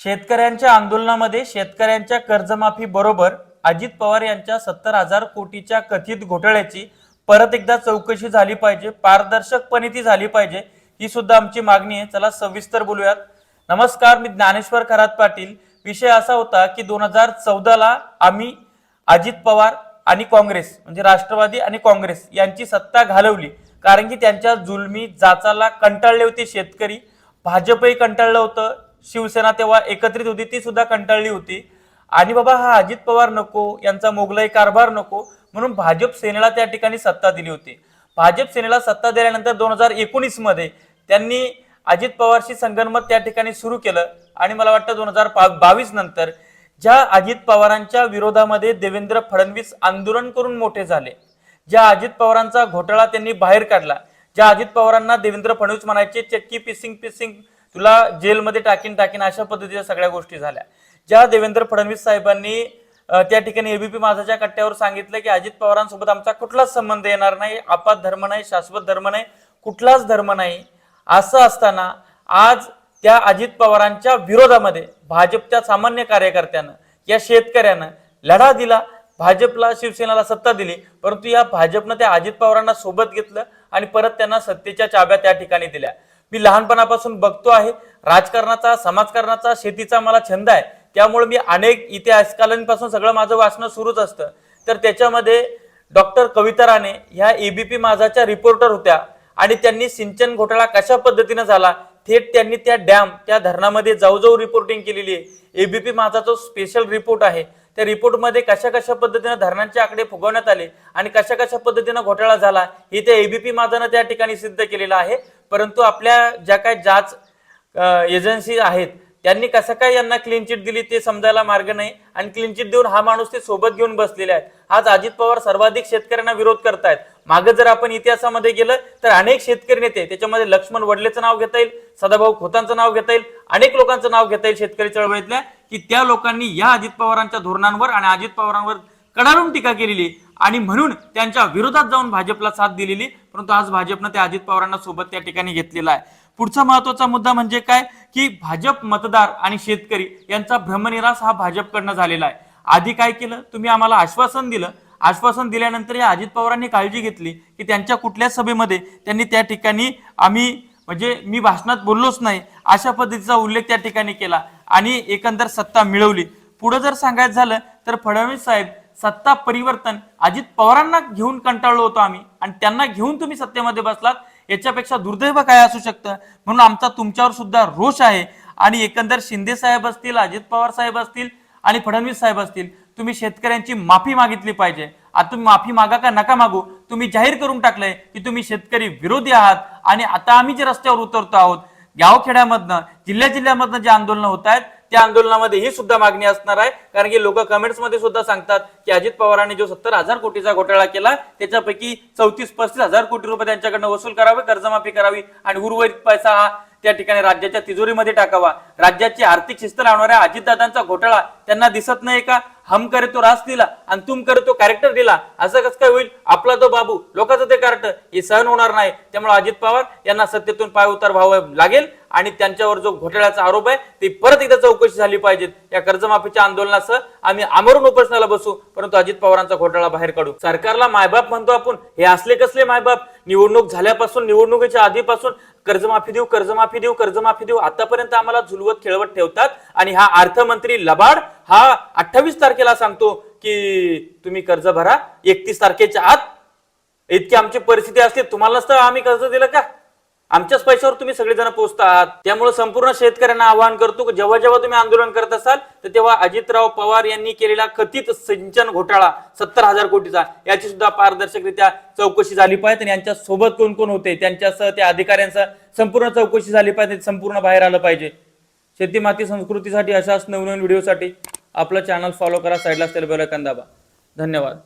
शेतकऱ्यांच्या आंदोलनामध्ये शेतकऱ्यांच्या कर्जमाफी बरोबर अजित पवार यांच्या सत्तर हजार कोटीच्या कथित घोटाळ्याची परत एकदा चौकशी झाली पाहिजे पारदर्शकपणे ती झाली पाहिजे ही सुद्धा आमची मागणी आहे. चला सविस्तर बोलूयात. नमस्कार मी ज्ञानेश्वर खरात पाटील. विषय असा होता की दोन हजार चौदाला आम्ही अजित पवार आणि काँग्रेस म्हणजे राष्ट्रवादी आणि काँग्रेस यांची सत्ता घालवली. कारण की त्यांच्या जुलमी जाचाला कंटाळले होते शेतकरी. भाजपही कंटाळलं होतं. शिवसेना तेव्हा एकत्रित होती ती सुद्धा कंटाळली होती. आणि बाबा हा अजित पवार नको यांचा मोगलाई कारभार नको म्हणून भाजप सेनेला त्या ठिकाणी सत्ता दिली होती. भाजप सेनेला सत्ता दिल्यानंतर दोन हजार एकोणीसमध्ये त्यांनी अजित पवारशी संगनमत त्या ठिकाणी सुरू केलं. आणि मला वाटतं दोन हजार बावीस नंतर ज्या अजित पवारांच्या विरोधामध्ये देवेंद्र फडणवीस आंदोलन करून मोठे झाले ज्या अजित पवारांचा घोटाळा त्यांनी बाहेर काढला ज्या अजित पवारांना देवेंद्र फडणवीस म्हणायचे चक्की पिसिंग पिसिंग तुला जेलमध्ये टाकीन टाकीन अशा पद्धतीच्या सगळ्या गोष्टी झाल्या. ज्या देवेंद्र फडणवीस साहेबांनी त्या ठिकाणी एबीपी माझाच्या कट्ट्यावर सांगितलं की अजित पवारांसोबत आमचा कुठलाच संबंध येणार नाही आपात धर्म नाही शाश्वत धर्म नाही कुठलाच धर्म नाही. असं असताना आज त्या अजित पवारांच्या विरोधामध्ये भाजपच्या सामान्य कार्यकर्त्यानं या शेतकऱ्यानं लढा दिला. भाजपला शिवसेनेला सत्ता दिली. परंतु या भाजपनं त्या अजित पवारांना सोबत घेतलं आणि परत त्यांना सत्तेच्या चाब्या त्या ठिकाणी दिल्या. मी लहानपणापासून बघतो आहे. राजकारणाचा समाजकारणाचा शेतीचा मला छंद आहे. त्यामुळे मी अनेक इतिहासकालांपासून सगळं माझं वाचणं सुरूच असतं. तर त्याच्यामध्ये डॉक्टर कविता राणे ह्या एबीपी माझाच्या रिपोर्टर होत्या आणि त्यांनी सिंचन घोटाळा कशा पद्धतीनं झाला थेट त्यांनी त्या डॅम त्या धरणामध्ये जाऊ जाऊ रिपोर्टिंग केलेली आहे. एबीपी माझा जो स्पेशल रिपोर्ट आहे त्या रिपोर्टमध्ये कशा कशा पद्धतीनं धरणांचे आकडे फुगवण्यात आले आणि कशा कशा पद्धतीनं घोटाळा झाला हे त्या एबीपी माझानं त्या ठिकाणी सिद्ध केलेलं आहे. परंतु आपल्या ज्या काय जाच एजन्सी आहेत त्यांनी कसं काय यांना क्लीन चिट दिली ते समजायला मार्ग नाही आणि क्लीन चिट देऊन हा माणूस ते सोबत घेऊन बसलेले आहेत. आज अजित पवार सर्वाधिक शेतकऱ्यांना विरोध करतायत. मागे जर आपण इतिहासामध्ये गेलं तर अनेक शेतकरी नेते त्याच्यामध्ये लक्ष्मण वडलेचं नाव घेता येईल सदाभाऊ खोतांचं नाव घेता येईल अनेक लोकांचं नाव घेता येईल शेतकरी चळवळीतल्या. की त्या लोकांनी या अजित पवारांच्या धोरणांवर आणि अजित पवारांवर कडाडून टीका केलेली आणि म्हणून त्यांच्या विरोधात जाऊन भाजपला साथ दिलेली परंतु आज भाजपनं त्या अजित पवारांना सोबत त्या ठिकाणी घेतलेला आहे. पुढचा महत्त्वाचा मुद्दा म्हणजे काय? की भाजप मतदार आणि शेतकरी यांचा भ्रमनिरास हा भाजपकडनं झालेला आहे. आधी काय केलं? तुम्ही आम्हाला आश्वासन दिलं. आश्वासन दिल्यानंतर या अजित पवारांनी काळजी घेतली की त्यांच्या कुठल्या सभेमध्ये त्यांनी त्या ठिकाणी आम्ही म्हणजे मी भाषणात बोललोच नाही अशा पद्धतीचा उल्लेख त्या ठिकाणी केला. आणि एकंदर सत्ता मिळवली. पुढे जर सांगायचं झालं तर फडणवीस साहेब सत्ता परिवर्तन अजित पवारांना घेऊन कंटाळलो होतो आम्ही. आणि त्यांना घेऊन तुम्ही सत्तेमध्ये बसलात याच्यापेक्षा दुर्दैव काय असू शकतं? म्हणून आमचा तुमच्यावर सुद्धा रोष आहे. आणि एकंदर शिंदे साहेब असतील अजित पवार साहेब असतील आणि फडणवीस साहेब असतील तुम्ही शेतकऱ्यांची माफी मागितली पाहिजे. आता तुम्ही माफी मागा का नका मागू? तुम्ही जाहीर करून टाकलंय की तुम्ही शेतकरी विरोधी आहात. आणि आता आम्ही जे रस्त्यावर उतरतो आहोत गावखेड्यामधनं जिल्ह्या जिल्ह्यामधनं जे आंदोलन होत आहेत त्या आंदोलनामध्ये ही सुद्धा मागणी असणार आहे. कारण की लोक कमेंट्समध्ये सुद्धा सांगतात की अजित पवारांनी जो सत्तर हजार कोटीचा घोटाळा केला त्याच्यापैकी चौतीस पस्तीस हजार कोटी रुपये त्यांच्याकडनं वसूल करावे कर्जमाफी करावी आणि उर्वरित पैसा हा त्या ठिकाणी राज्याच्या तिजोरीमध्ये टाकावा. राज्याची आर्थिक शिस्त लावणाऱ्या अजितदादांचा घोटाळा त्यांना दिसत नाही का? हम करे तो रास दिला आणि तुम करे तो कॅरेक्टर दिला असं कसं काय होईल? आपला तो बाबू लोकांचं ते कॅरेक्टर हे सहन होणार नाही. त्यामुळे अजित पवार यांना सत्तेतून पाय उतार व्हावं लागेल. आणि त्यांच्यावर जो घोटाळ्याचा आरोप आहे ते परत एकदा चौकशी झाली पाहिजेत. या कर्जमाफीच्या आंदोलनासह आम्ही आमरून उपोषणाला बसू परंतु अजित पवारांचा घोटाळा बाहेर काढू. सरकारला मायबाप म्हणतो आपण हे असले कसले मायबाप? निवडणूक झाल्यापासून निवडणुकीच्या आधीपासून कर्जमाफी देऊ कर्जमाफी देऊ कर्जमाफी देऊ आतापर्यंत आम्हाला झुलवत खेळवत ठेवतात. आणि हा अर्थमंत्री लबाड हा अठ्ठावीस तारखेला सांगतो की तुम्ही कर्ज भरा. एकतीस तारखेच्या आत इतकी आमची परिस्थिती असली तुम्हालाच तर आम्ही कर्ज दिलं का? आमच्याच पैशावर तुम्ही सगळेजण पोहोचतात आहात त्यामुळे संपूर्ण शेतकऱ्यांना आवाहन करतो की जेव्हा जेव्हा तुम्ही आंदोलन करत असाल तर तेव्हा अजितराव पवार यांनी केलेला कथित सिंचन घोटाळा सत्तर हजार कोटीचा याची सुद्धा पारदर्शकरित्या चौकशी झाली पाहिजे. आणि यांच्या सोबत कोण कोण होते? त्यांच्यासह त्या अधिकाऱ्यांसह संपूर्ण चौकशी झाली पाहिजे संपूर्ण बाहेर आलं पाहिजे. शेती माती संस्कृतीसाठी अशाच नवनवीन व्हिडिओसाठी आपलं चॅनल फॉलो करा साईडला असलेलं बेल दाबा. धन्यवाद.